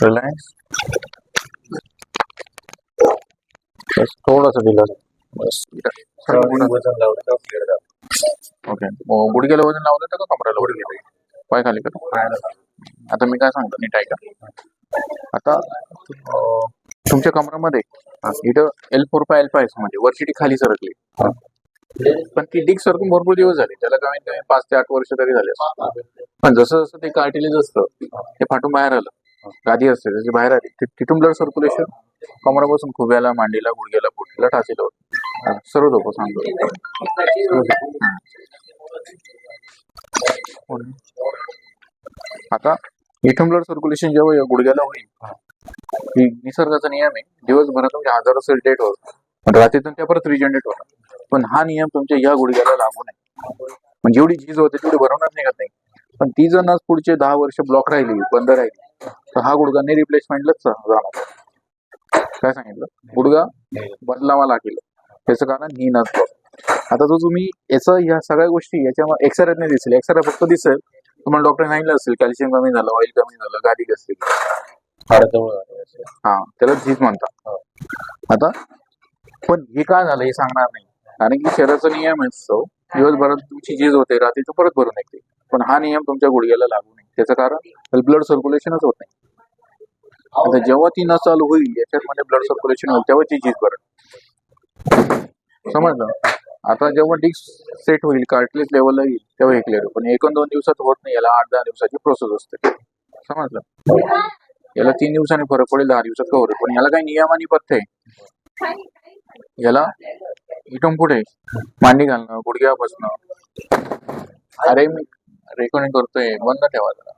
Relax बस थोडंसं दिलं. बस. वजन. ओके गुडघ्याला वजन लावलं होतं का कमराला वगैरे पाय खाली का. आता मी काय सांगतो? नीट ऐका. आता तुमच्या कमरामध्ये इथं एल फोर पाय एल फाय म्हणजे वरची खाली सरकली. पण ती डिक सरकून भरपूर दिवस झाले. त्याला कमीत कमी पाच ते आठ वर्ष तरी झाले. पण जसं जसं ते कार्टिलेज असतं ते फाटून बाहेर आलं. गादी असते त्याची बाहेर आली. ति- तिथून ब्लड सर्क्युलेशन कमरापासून खुब्याला मांडीला गुडघ्याला पोटीला टाचेला होतं. सर्व झोप सांगतो. आता इथून ब्लड सर्क्युलेशन जेव्हा या गुडघ्याला होईल ही निसर्गाचा नियम आहे. दिवसभरात तुमच्या हजारो सेल डेट होत पण रात्रीतून त्या परत रिजनरेट होतात. पण हा नियम तुमच्या या गुडघ्याला लागू नये. म्हणजे जेवढी झीज होते तेवढी भरवणार निघत नाही. पण ती जर नस पुढचे दहा वर्ष ब्लॉक राहिली बंद राहिली तर हा गुडघा नाही रिप्लेसमेंटलाच जाणार. काय सांगितलं? गुडघा बदलावा लागेल. त्याचं कारण ही नस block. आता जो तुम्ही याचा ह्या सगळ्या गोष्टी याच्या एक्सरे नाही दिसेल. एक्सरे फक्त दिसेल. तुम्हाला डॉक्टर सांगितलं असेल कॅल्शियम कमी झालं ऑइल कमी झालं गादी कसली. हा त्याला झीज म्हणतात. आता पण हे काय झालं हे सांगणार नाही. कारण की शरीराचा नियम असतो दिवसभरात तुमची झीज होते रात्रीचं परत भरून येते पण हा नियम तुमच्या गुडघ्याला लागू नये. त्याचं कारण ब्लड सर्क्युलेशनच होत नाही. आता जेव्हा ती नस चालू होईल याच्यामध्ये ब्लड सर्क्युलेशन होईल तेव्हा ती झीज भरेल समजलं? आता जेव्हा डिस्क सेट होईल कार्टलेज लेवलला येईल तेव्हा हे क्लिअर पण एक दोन दिवसात होत नाही याला आठ दहा दिवसाची प्रोसेस असते. समजलं? याला तीन दिवसांनी फरक पडेल दहा दिवसात कवर पण याला काही नियम आणि पथ्य आहे. याला इथून पुढे मांडी घालणं गुडघ्या बसणं अरे मी रेकॉर्डिंग करतोय बंद ठेवा जरा.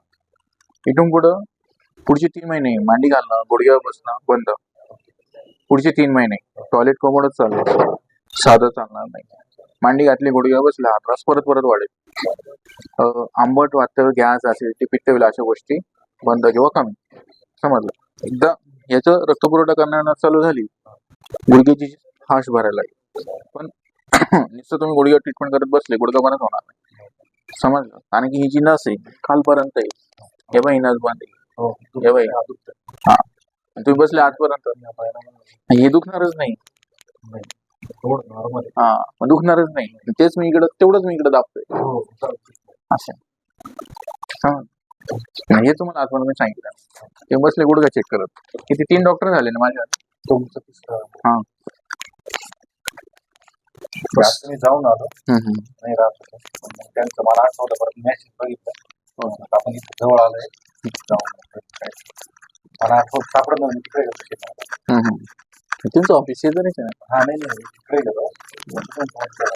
इथून पुढं पुढचे तीन महिने मांडी घालणं गुडघ्यावर बसणं बंद. पुढचे तीन महिने टॉयलेट कोमोडच चालणार साधं चालणार नाही. मांडी घातली गुडघ्यावर बसला त्रास परत परत वाढेल. आंबट वाटतं गॅस ऍसिडिटी पित्त होईल अशा गोष्टी बंद किंवा कमी. समजलं? एकदा याचं रक्तपुरवठा करण्यानं चालू झाली गुडघ्याची हाश भरायला लागेल. पण नुसतं तुम्ही गुडघ्यावर ट्रीटमेंट करत बसले गुडघा बरंच होणार नाही. समजलं? कारण की ही जी नस आहे खालपर्यंत आहे. हे बाई नस बंद हो. हे बाई हा, तुम्ही बसले आजपर्यंत हे दुखणारच नाही. हा दुखणारच नाही. तेच मी इकडं तेवढंच मी इकडे दाबतोय. हो. असं. हे. तुम्हाला आजपर्यंत मी सांगितलं. ते बसले गुडघा चेक करत. किती? तीन डॉक्टर झाले ना माझ्या. हा. मी जाऊन आलो. नाही राहत होतो. त्यांचं मला आठवलं परत मेसेज बघितलं. हो, आपण इथे जवळ आलोय. जाऊन. मला आठवत सापडत नव्हतं तिकडे गेलो शेतात. तुमचं ऑफिस शेजारीच आहे ना हा नाही नाही तिकडे गेलो केला.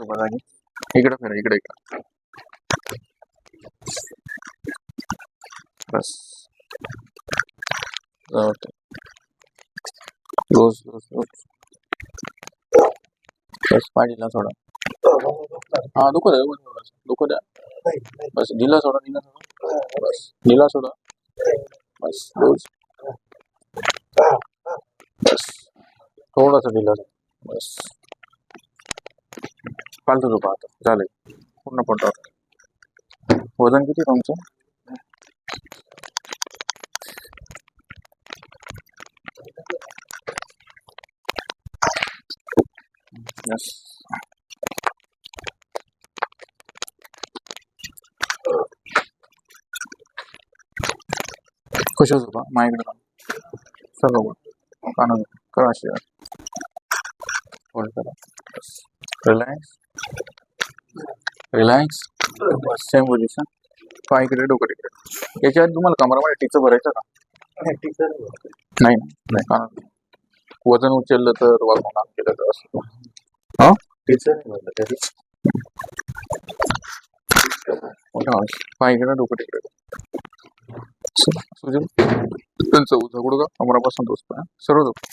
उभा जागी इकडे फिरा इकडे इकडे. बस. रोज रोज रोज बस पाडीला सोडा हा दुखत आहे दुखत द्या बस दिला सोडा दिला सोडा बस दिला सोडा बस रोज बस थोडासा दिला सोडा बस पालतो झोपा आता झालंय पूर्ण पडतो वजन किती तुमचं Yes. खुश झोपा माझ्याकडे का सर्व बोल. काना करा अशी होल्ड करा. रिलॅक्स रिलॅक्स सेम पोझिशन पाय इकडे डोकं तिकडे याच्या आधी तुम्हाला कमरामध्ये टिचं भरायचं का? नाही, टीचर. नाही. नाही वजन उचललं तर वागून काम केलं तर असं. टीचर आहे म्हणलं तरी. मोठा आवाज पाय इकडे डोकं तिकडे सु- सुजल त्यांचं उजवा गुडघा कमरापासून तोच पाय सर्व झोप